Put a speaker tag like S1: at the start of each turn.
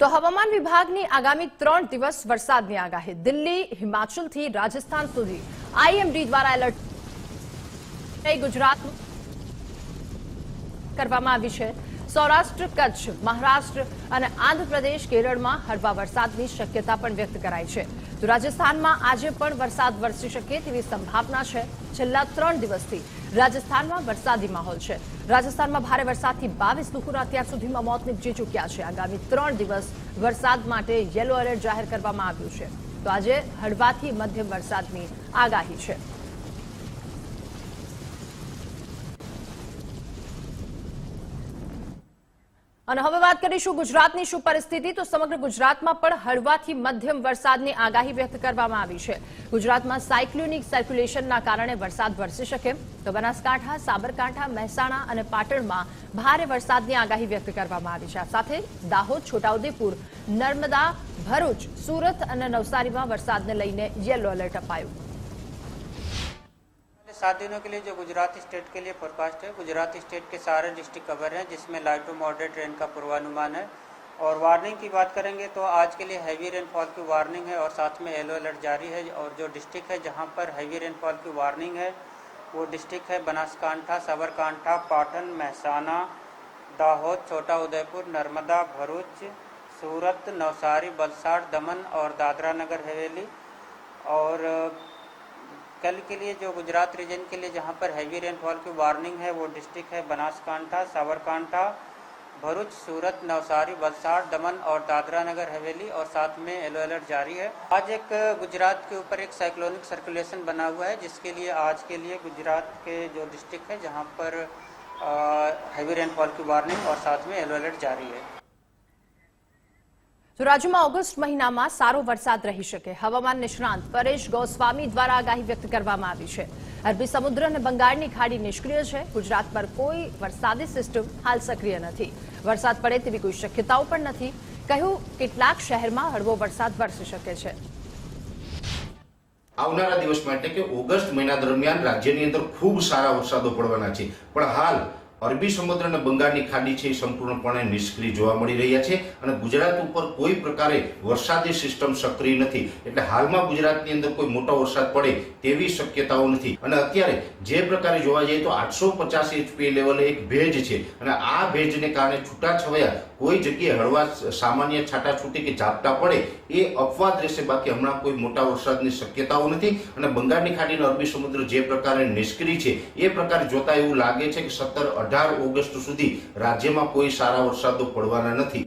S1: તો હવામાન વિભાગની આગામી ત્રણ દિવસ વરસાદની આગાહી. દિલ્હી, હિમાચલથી રાજસ્થાન સુધી. આઈએમડી દ્વારા એલર્ટ ગુજરાત કરવામાં આવી છે? સૌરાષ્ટ્ર કચ્છ, મહારાષ્ટ્ર અને આંધ્રપ્રદેશ કેરળમાં હળવા વરસાદની શક્યતા પણ વ્યક્ત કરાઈ છે. તો રાજસ્થાનમાં આજે પણ વરસાદ વરસી શકે તેવી સંભાવના છે. છેલ્લા ત્રણ દિવસથી રાજસ્થાનમાં વરસાદી માહોલ છે. રાજસ્થાનમાં ભારે વરસાદથી બાવીસ લોકોના અત્યાર સુધીમાં મોત નીપજી ચૂક્યા છે. આગામી ત્રણ દિવસ વરસાદ માટે યલો એલર્ટ જાહેર કરવામાં આવ્યું છે. તો આજે હળવાથી મધ્યમ વરસાદની આગાહી છે. અને હવે વાત કરીશું ગુજરાતની શું પરિસ્થિતિ, તો સમગ્ર ગુજરાતમાં પણ હળવાથી મધ્યમ વરસાદની આગાહી વ્યક્ત કરવામાં આવી છે. ગુજરાતમાં સાયક્લોનિક સર્ક્યુલેશનના કારણે વરસાદ વરસી શકે. તો બનાસકાંઠા, સાબરકાંઠા, મહેસાણા અને પાટણમાં ભારે વરસાદની આગાહી વ્યક્ત કરવામાં આવી છે. આ સાથે દાહોદ, છોટાઉદેપુર, નર્મદા, ભરૂચ, સુરત અને નવસારીમાં વરસાદને લઈને યલો એલર્ટ અપાયું.
S2: सात दिनों के लिए जो गुजरात स्टेट के लिए फोरकास्ट है, गुजरात स्टेट के सारे डिस्ट्रिक्ट कवर हैं, जिसमें लाइट टू मॉडरेट रेन का पूर्वानुमान है। और वार्निंग की बात करेंगे तो आज के लिए हैवी रेनफॉल की वार्निंग है और साथ में येलो अलर्ट जारी है। और जो डिस्ट्रिक्ट है जहाँ पर हैवी रेनफॉल की वार्निंग है, वो डिस्ट्रिक्ट है बनासकांठा, साबरकांठा, पाटन, महसाना, दाहोद छोटा उदयपुर नर्मदा, भरूच, सूरत, नवसारी वलसाड़ दमन और दादरा नगर हवेली। और कल के लिए जो गुजरात रीजन के लिए जहाँ पर हैवी रेनफॉल की वार्निंग है, वो डिस्ट्रिक्ट है बनासकांठा, साबरकांठा, भरूच, सूरत, नवसारी, वलसाड़, दमन और दादरा नगर, हवेली और साथ में येलो अलर्ट जारी है। आज एक गुजरात के ऊपर एक साइक्लोनिक सर्कुलेशन बना हुआ है, जिसके लिए आज के लिए गुजरात के जो डिस्ट्रिक्ट है, जहाँ पर हैवी रेनफॉल की वार्निंग और साथ में येलो अलर्ट जारी है।
S1: રાજ્યમાં ઓગસ્ટ મહિનામાં સારો વરસાદ રહી શકે. હવામાન નિષ્ણાંત પરેશ ગોસ્વામી દ્વારા આગાહી વ્યક્ત કરવામાં આવી છે. અરબી સમુદ્ર અને બંગાળની ખાડી નિષ્ક્રિય છે. ગુજરાત પર કોઈ વરસાદી સિસ્ટમ હાલ સક્રિય નથી. વરસાદ પડે તેવી કોઈ શક્યતાઓ પણ નથી. કહ્યું, કેટલાક શહેરમાં હળવો વરસાદ વરસી શકે છે.
S3: આવનારા દિવસ માટે કે ઓગસ્ટ મહિના દરમિયાન રાજ્યની અંદર ખૂબ સારા વરસાદો પડવાના છે. પણ હાલ અરબી સમુદ્ર અને બંગાળની ખાડી છે એ સંપૂર્ણપણે નિષ્ક્રિય જોવા મળી રહ્યા છે અને ગુજરાત ઉપર કોઈ પ્રકારે વરસાદી સિસ્ટમ સક્રિય નથી. એટલે હાલમાં ગુજરાતની અંદર કોઈ મોટો વરસાદ પડે તેવી શક્યતાઓ નથી. અને અત્યારે જે પ્રકારે જોવા જઈએ તો આઠસો પચાસ એચપી લેવલે એક ભેજ છે. અને આ ભેજને કારણે છૂટાછવાયા કોઈ જગ્યાએ હળવા સામાન્ય છાટાછૂટી કે ઝાપટા પડે, એ અપવાદ રહેશે. બાકી હમણાં કોઈ મોટા વરસાદની શક્યતાઓ નથી અને બંગાળની ખાડીનો અરબી સમુદ્ર જે પ્રકારે નિષ્ક્રિય છે, એ પ્રકારે જોતા એવું લાગે છે કે સત્તર અઢાર ઓગસ્ટ સુધી રાજ્યમાં કોઈ સારા વરસાદો પડવાના નથી.